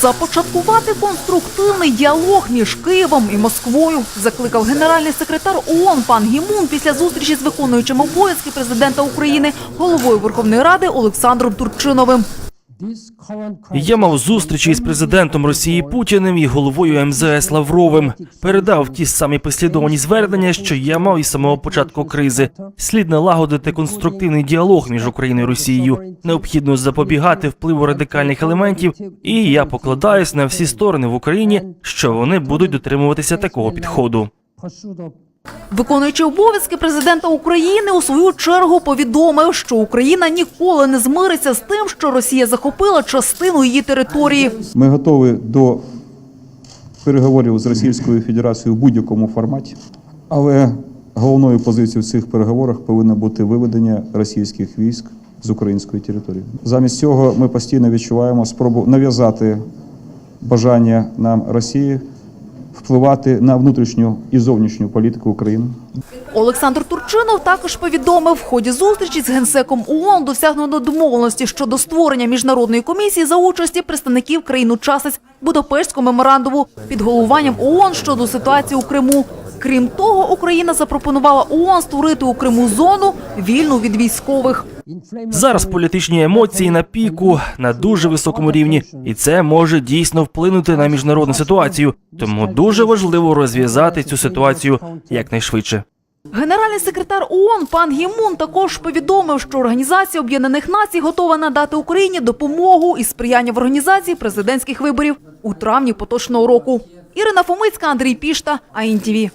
Започаткувати конструктивний діалог між Києвом і Москвою закликав генеральний секретар ООН пан Гімун після зустрічі з виконуючим обов'язки президента України головою Верховної Ради Олександром Турчиновим. Я мав зустрічі із президентом Росії Путіним і головою МЗС Лавровим. Передав ті самі послідовні звернення, що я мав із самого початку кризи. Слід налагодити конструктивний діалог між Україною і Росією. Необхідно запобігати впливу радикальних елементів, і я покладаюсь на всі сторони в Україні, що вони будуть дотримуватися такого підходу. Виконуючий обов'язки президента України у свою чергу повідомив, що Україна ніколи не змириться з тим, що Росія захопила частину її території. Ми готові до переговорів з Російською Федерацією в будь-якому форматі, але головною позицією в цих переговорах повинно бути виведення російських військ з української території. Замість цього ми постійно відчуваємо спробу нав'язати бажання нам Росії впливати на внутрішню і зовнішню політику України. Олександр Турчинов також повідомив, в ході зустрічі з генсеком ООН досягнено домовленості щодо створення міжнародної комісії за участі представників країн-учасниць Будапештського меморандуму під головуванням ООН щодо ситуації у Криму. Крім того, Україна запропонувала ООН створити у Криму зону вільну від військових. Зараз політичні емоції на піку на дуже високому рівні, і це може дійсно вплинути на міжнародну ситуацію. Тому дуже важливо розв'язати цю ситуацію якнайшвидше. Генеральний секретар ООН пан Гімун також повідомив, що Організація Об'єднаних Націй готова надати Україні допомогу і сприяння в організації президентських виборів у травні поточного року. Ірина Фомицька, Андрій Пішта, АІНТІВІ.